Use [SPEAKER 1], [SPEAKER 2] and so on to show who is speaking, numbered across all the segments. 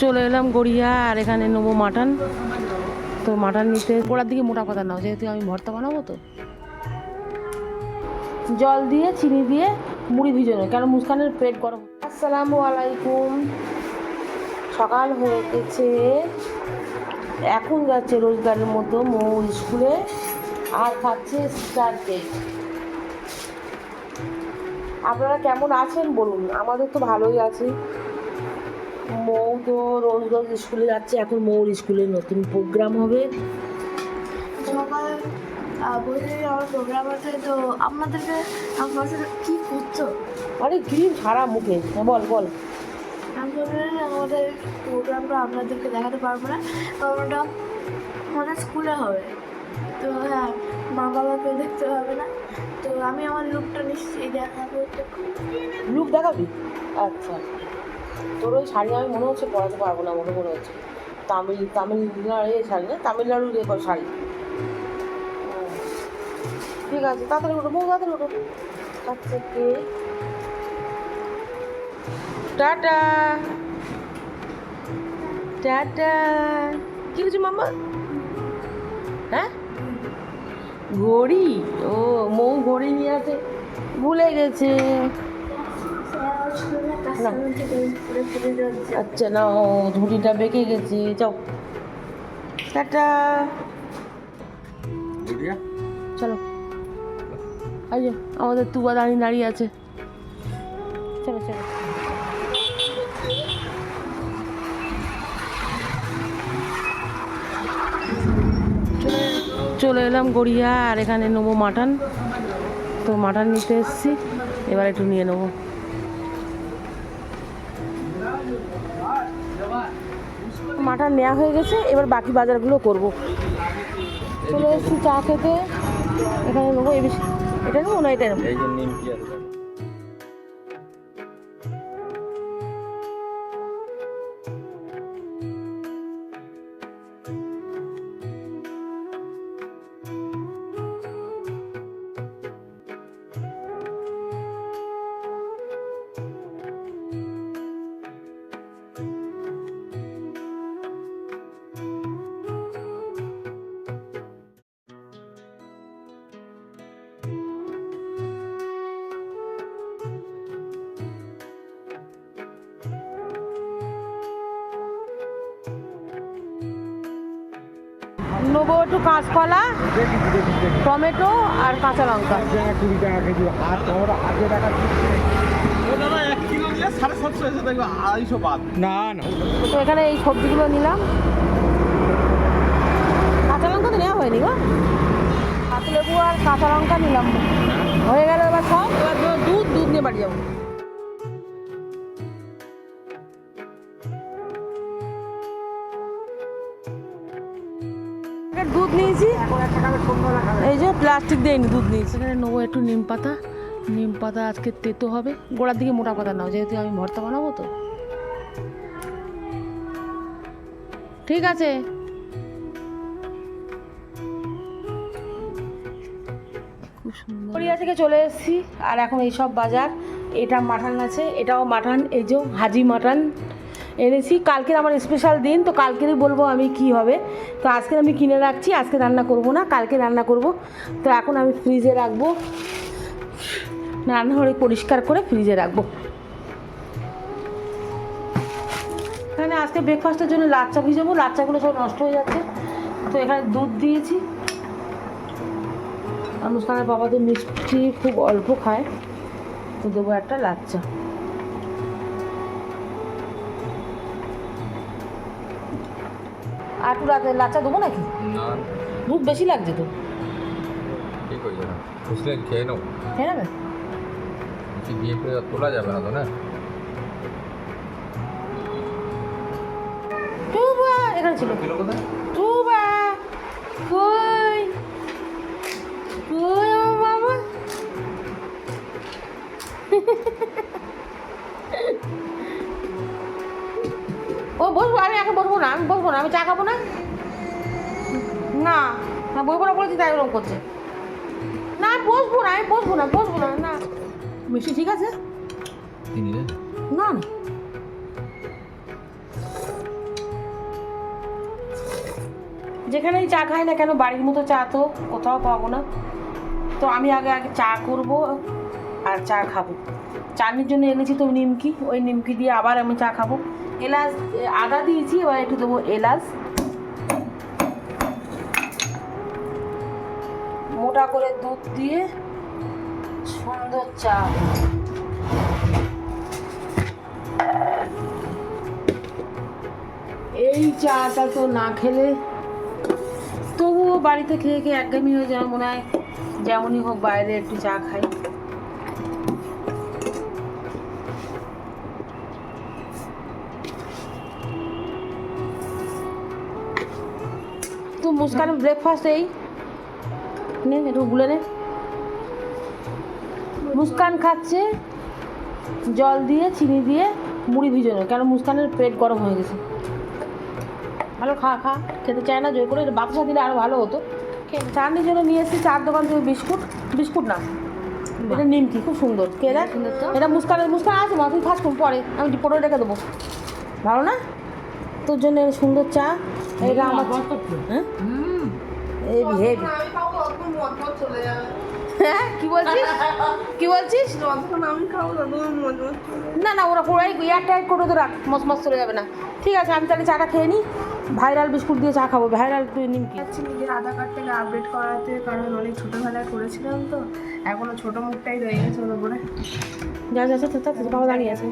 [SPEAKER 1] চলে এলাম গড়িয়া, আর এখানে নেব মাটন। তো মাটন নিতে গোড়ার দিকে মোটা কথা নাও, যেহেতু আমি ভর্তা বানাবো তো। জল দিয়ে, চিনি দিয়ে মুড়ি ভিজানো কেন মুস্কানের পেট গরম। আসসালামু আলাইকুম। সকাল হয়ে গেছে। এখন যাচ্ছে রোজগারের মতো মৌ স্কুলে, আর খাচ্ছে স্টার কেক। আপনারা কেমন আছেন বলুন? আমাদের তো ভালোই আছি। মৌ তো রোজ রোজ স্কুলে যাচ্ছে এখন মৌর স্কুলে নতুন প্রোগ্রাম হবে।
[SPEAKER 2] সকাল আমার প্রোগ্রাম আছে তো আপনাদেরকে আমার সাথে কী করছ?
[SPEAKER 1] আরে ক্রিম সারা মুখে হ্যাঁ, বল বল।
[SPEAKER 2] আমি আমাদের প্রোগ্রামটা আপনাদেরকে দেখাতে পারব না কারণ ওটা আমাদের স্কুলে হবে। তো হ্যাঁ মা বাবাকে দেখতে হবে না। তো আমি আমার লুকটা নিশ্চয়ই দেখাবো
[SPEAKER 1] লুক দেখাবি? আচ্ছা। তোর ওই শাড়ি আমি মনে হচ্ছে পরাতে পারব না, মনে মনে হচ্ছে। তামিল তামিলনাড়ু এ শাড়ি না? তামিলনাড়ুর এ কর শাড়ি। ঠিক আছে, তাড়াতাড়ি ওঠো বহু তাড়াতাড়ি ওঠো আচ্ছা কে? টাটা। টাটা। কি হয়েছে মামা হ্যাঁ? ঘড়ি? ও, মৌ ঘড়ি নিয়ে আছে। ভুলে গেছে। আচ্ছা না ও ঝুড়িটা বেঁকে গেছে যাও। টাটা। চলো। যে আমাদের তুবা দাঁড়িয়ে দাঁড়িয়ে আছে। চলো চলো। চলে এলাম গড়িয়া আর এখানে নেব মাটন। তো মাটন নিতে এসেছি এবার একটু নিয়ে নেব। মাটন নেওয়া হয়ে গেছে, এবার বাকি বাজারগুলো করব। চলে এসেছি চা খেতে। এখানে নেব এটা নেব না, এটা নেব? নেব একটু কাঁচকলা, টমেটো আর কাঁচা লঙ্কা।
[SPEAKER 3] কুড়ি টাকা কেজি হাত আমরা হাতে টাকা
[SPEAKER 4] না
[SPEAKER 3] না
[SPEAKER 1] তো এখানে এই সবজিগুলো নিলাম। কাঁচা লঙ্কা তো নেওয়া হয়নি গো। কাঁচা আর কাঁচা লঙ্কা নিলাম। হয়ে গেল এবার সব। এবার দুধ দুধ নিয়ে বাড়ি যাব। এই যে প্লাস্টিক দেয়নি দুধ নিয়েছি। এখানে নেব একটু নিম পাতা। নিম পাতা আজকে তেতো হবে। গোড়ার দিকে মোটা পাতা নাও যেহেতু আমি ভর্তা বানাবো তো। ঠিক আছে। গড়িয়া থেকে চলে এসেছি আর এখন এই সব বাজার এটা মাটন আছে এটাও মাটন এই যে হাজি মাটন। এনেছি, কালকের আমার স্পেশাল দিন, তো কালকেরই বলব আমি কি হবে। তো আজকে আমি কিনে রাখছি, আজকে রান্না করব না, কালকে রান্না করব। তো এখন আমি ফ্রিজে রাখব। রান্নাঘরে পরিষ্কার করে ফ্রিজে রাখব। এখানে আজকে ব্রেকফাস্টের জন্য লাচ্চা ভিজাবো, লাচ্চাগুলো সব নষ্ট হয়ে যাচ্ছে। তো এখানে দুধ দিয়েছি। অনুষ্ঠানের বাবা তো মিষ্টি খুব অল্প খায়। তো দেবো একটা লাচ্চা। আর একটু রাতে লাচ্চা দেবো নাকি?
[SPEAKER 3] না।
[SPEAKER 1] দুধ বেশি লাগছে তো।
[SPEAKER 3] খেয়ে নাও।
[SPEAKER 1] খেয়ে নেবে?
[SPEAKER 3] কিছু দিয়ে তোলা যাবে না তো না?
[SPEAKER 1] টুবা এখানে ছিল। টুবা কই? কই বাবা? বসবো না আমি বসবো না আমি চা খাব না? না না বসবো না বলেছি তাই ওরকম করছে। না বসবো না আমি বসবো না বসবো না না। মিষ্টি ঠিক আছে? না না। যেখানেই চা খাই না কেন বাড়ির মতো চা তো কোথাও পাবো না। তো আমি আগে আগে চা করব আর চা খাব। চানির জন্য এনেছি তো নিমকি ওই নিমকি দিয়ে আবার আমি চা খাব। এলাচ, আদা দিয়েছি, এবার একটু দেবো এলাচ। মোটা করে দুধ দিয়ে সুন্দর চা। এই চাটা তো না খেলে তবুও বাড়িতে খেয়ে খেয়ে একঘেয়েমি হয়ে যায় মনে হয়, যেমনই হোক বাইরে একটু চা খাই। তো মুস্কানের ব্রেকফাস্ট এই নে একটু গুলে নে। মুস্কান খাচ্ছে জল দিয়ে চিনি দিয়ে মুড়ি ভিজানো কেন মুস্কানের পেট গরম হয়ে গেছে। ভালো খা খা খেতে চায় না জোর করে বাতাসা দিলে আরও ভালো হতো। চাটনির জন্য নিয়ে এসেছি চার দোকান থেকে বিস্কুট বিস্কুট না এটা নিমকি খুব সুন্দর। কে দেখ এটা মুস্কানের মুস্কান আছে মা তুই খাস পরে আমি পরে রেখে দেবো। ভালো না? তোর জন্য সুন্দর চা। এটা আমার হ্যাঁ? হেভি হেভি হ্যাঁ? কি বলছিস? কি বলছিস? না না ওরা পুরো এয়ার টাইট করে তো রাখ মস মস চলে যাবে না। ঠিক আছে আমি তাহলে চাটা খেয়ে নিই ভাইরাল বিস্কুট দিয়ে চা খাব। ভাইরাল তুই নিমকি
[SPEAKER 2] নিজের আধার কার্ড থেকে আপডেট করাতে কারণ অনেক ছোটোবেলায় করেছিলাম তো। এখনও ছোটো মুখটাই রয়ে গেছে ওর উপরে।
[SPEAKER 1] যা যা যা, বাবা দাঁড়িয়ে আছে।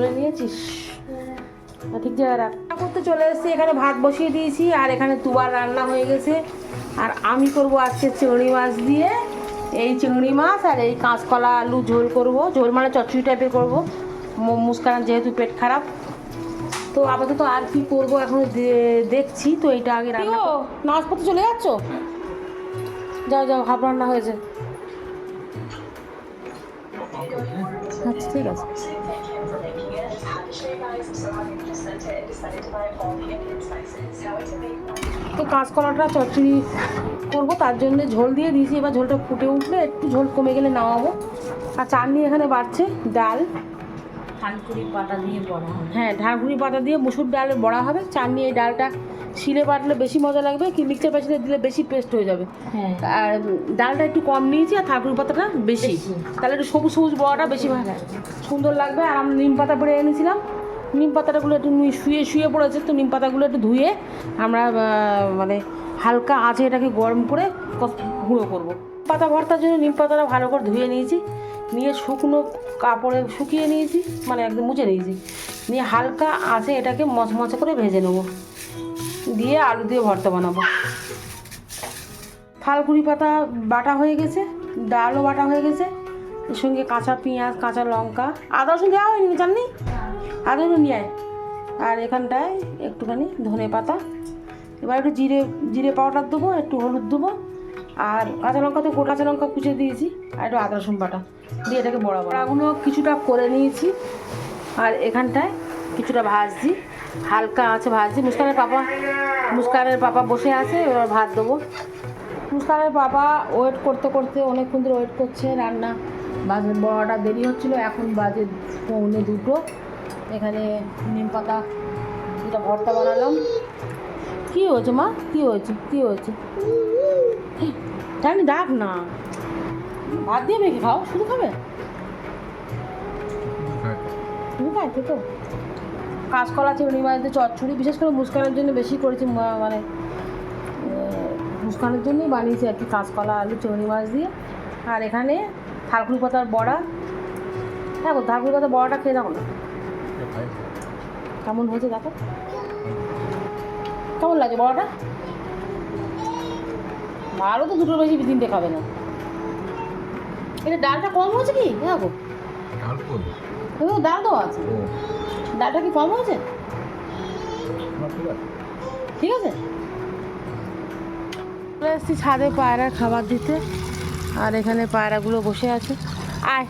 [SPEAKER 2] করে
[SPEAKER 1] নিয়েছিস? ঠিক জায়গায় রাখ। রান্না করতে চলে এসেছি এখানে ভাত বসিয়ে দিয়েছি আর এখানে তুবার রান্না হয়ে গেছে। আর আমি করব আজকে চিংড়ি মাছ দিয়ে এই চিংড়ি মাছ আর এই কাঁচকলা আলু ঝোল করব। ঝোল মানে চচ্চড়ি টাইপের করব। মুস্কান যেহেতু পেট খারাপ তো আপাতত আর কি করব এখন দেখছি তো এটা আগে রান্না পড়তে চলে যাচ্ছ? যাও যাও হাফ রান্না হয়েছে। আচ্ছা ঠিক আছে। তো কাঁচকলাটা চচ্চড়ি করব তার জন্য ঝোল দিয়ে দিয়েছি। এবার ঝোলটা ফুটে উঠলে একটু ঝোল কমে গেলে নামাবো। আর চাটনি এখানে বাড়ছে ডাল।
[SPEAKER 5] থানকুড়ি পাতা দিয়ে বড়া
[SPEAKER 1] হ্যাঁ ঢাকুনি পাতা দিয়ে মুসুর ডাল বড়া হবে। চাটনি এই ডালটা শিলে বাটলে বেশি মজা লাগবে কি মিক্সচার পেছনে দিলে বেশি পেস্ট হয়ে যাবে।
[SPEAKER 5] হ্যাঁ।
[SPEAKER 1] আর ডালটা একটু কম নিয়েছি আর থাকুর পাতাটা বেশি। তাহলে একটু সবুজ সবুজ বড়াটা বেশি ভালো সুন্দর লাগবে। আর আমি নিম পাতা পেড়ে এনেছিলাম। নিম পাতাটাগুলো একটু শুয়ে শুয়ে পড়েছে তো নিম পাতাগুলো একটু ধুয়ে আমরা মানে হালকা আঁচে এটাকে গরম করে গুঁড়ো করব। পাতা ভর্তার জন্য নিম পাতাটা ভালো করে ধুয়ে নিয়েছি, নিয়ে শুকনো কাপড়ে শুকিয়ে নিয়েছি মানে একদম মুছে নিয়েছি। নিয়ে হালকা আঁচে এটাকে মচমচে করে ভেজে নেব। দিয়ে আলু দিয়ে ভর্তা বানাবো। ফালকুড়ি পাতা বাটা হয়ে গেছে, ডালও বাটা হয়ে গেছে, এর সঙ্গে কাঁচা পেঁয়াজ, কাঁচা লঙ্কা, আদা রসুন দেওয়া হয়নি, জাননি? রসুন নিয়ে আয়। আর এখানটায় একটুখানি ধনে পাতা। এবার একটু জিরে জিরে পাউডার দেবো, একটু হলুদ দেবো। আর কাঁচা লঙ্কা তো কাঁচা লঙ্কা কুচে দিয়েছি, আর একটু আদা রসুন বাটা দিয়ে এটাকে বড় বড়াগুলো কিছুটা করে নিয়েছি, আর এখানটায় কিছুটা ভাজছি। হালকা আছে ভাজছি। মুস্কানের পাপা মুস্কানের পাপা বসে আছে, এবার ভাত দেবো। মুস্কানের বাবা ওয়েট করতে করতে অনেকক্ষণ ধরে ওয়েট করছে রান্না। বাজে বড়াটা দেরি হচ্ছিল, এখন বাজে পৌনে দুটো। এখানে নিম পাতা দুটা ভর্তা বানালাম। কী হয়েছে মা? কী হয়েছে? কী হয়েছে? জানি ডাক না। ভাত দিয়ে মেখে খাও। শুধু খাবে? তুমি খাইতে তো কাঁচকলা মাছ দিয়ে চচ্চড়ি, বিশেষ করে মুস্কানের জন্য বেশি করেছি মানে মুস্কানের জন্যই বানিয়েছি আর কি, কাঁচকলা, আলু, চিংড়ি, মাছ দিয়ে। আর এখানে থালকুড়ি পাতার বড়া। দেখো থালকুড়ি পাতার বড়াটা খেয়ে দেখো না। কেমন হয়েছে দেখো? কেমন লাগে বড়াটা? ভালো তো দুটো বেশি তিনটে খাবে না। এটা ডালটা কম হয়েছে কি? দেখো দেখো ডাল তো আছে। ডালটা কি কম হয়েছে?
[SPEAKER 3] ঠিক আছে।
[SPEAKER 1] ঠিক আছে? চলে এসেছি ছাদে পায়রা খাবার দিতে। আর এখানে পায়রাগুলো বসে আছে। আয়।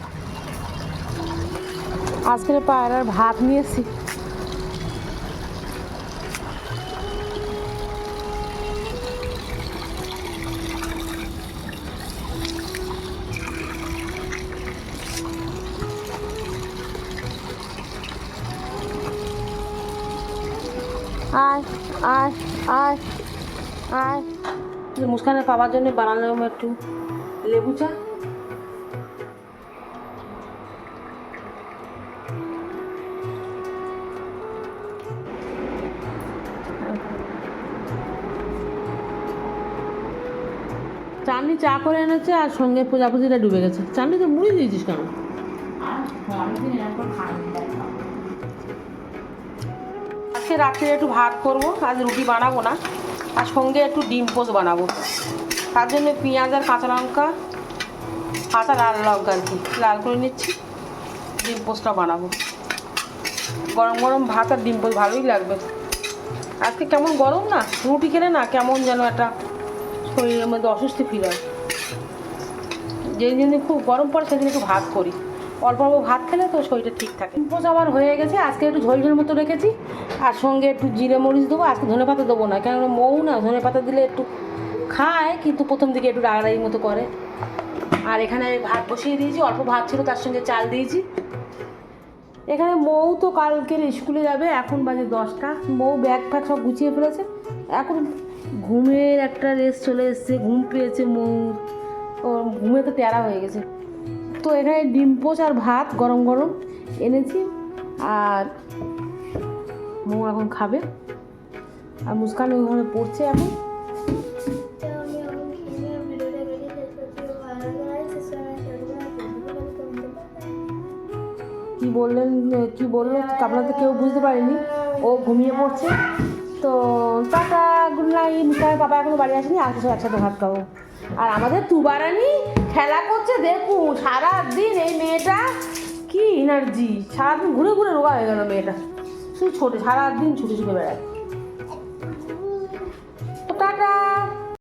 [SPEAKER 1] আজকের পায়রার ভাত নিয়েছি। আয় আয় আয় আয়। মুস্কানের পাওয়ার জন্য বানালাম একটু লেবু চা। চাঁদনি চা করে এনেছে আর সঙ্গে প্রজাপতিটা ডুবে গেছে। চাঁদনি তো মুড়ি দিয়েছিস কেন? আজকে রাত্রে একটু ভাত করব, আজ রুটি বানাবো না, আর সঙ্গে একটু ডিম পোস্ট বানাবো। তার জন্য পেঁয়াজ আর কাঁচা লঙ্কা কাঁচা লাল লঙ্কা আর কি, লাল করে নিচ্ছি, ডিম পোস্টটা বানাবো। গরম গরম ভাত আর ডিম পোস্ট ভালোই লাগবে। আজকে কেমন গরম না? রুটি খেলে না কেমন যেন একটা শরীরের মধ্যে অস্বস্তি ফিল হয় যেই দিনে খুব গরম পড়ে সেদিন একটু ভাত করি। অল্প অল্প ভাত খেলে তো শরীরটা ঠিক থাকে। পোষ আবার হয়ে গেছে, আজকে একটু ঝোল ঝোল মতো রেখেছি। আর সঙ্গে একটু জিরে মরিচ দেবো, আজকে ধনে পাতা দেবো না, কেননা মৌ না, ধনে পাতা দিলে একটু খায়, কিন্তু প্রথম দিকে একটু রাগারাগি মতো করে। আর এখানে ভাত বসিয়ে দিয়েছি, অল্প ভাত ছিল, তার সঙ্গে চাল দিয়েছি। এখানে মৌ তো কালকের স্কুলে যাবে, এখন বাজে দশটা। মৌ ব্যাগ ফ্যাগ সব গুছিয়ে ফেলেছে। এখন ঘুমের একটা রেস চলে এসছে, ঘুম পেয়েছে মৌ ওর ঘুমে তো ট্যারা হয়ে গেছে। তো এখানে ডিম পোচ আর ভাত গরম গরম এনেছি, আর মৌ এখন খাবে। আর মুস্কান ওখানে পড়ছে এখন।
[SPEAKER 2] তো
[SPEAKER 1] কি বললেন, কি বলল আপনাদের কেউ বুঝতে পারেনি। ও ঘুমিয়ে পড়ছে। তো টাটা গুড নাইট বাবা এখনও বাড়ি আসেনি, আর কিছু একসাথে ভাত খাব। আর আমাদের তুবারানি খেলা করছে, দেখুন, সারাদিন এই মেয়েটা কি এনার্জি সারাদিন ঘুরে ঘুরে রোগা হয়ে গেল মেয়েটা। শুধু ছোটে, সারাদিন ছুটে ছুটে বেড়ায়।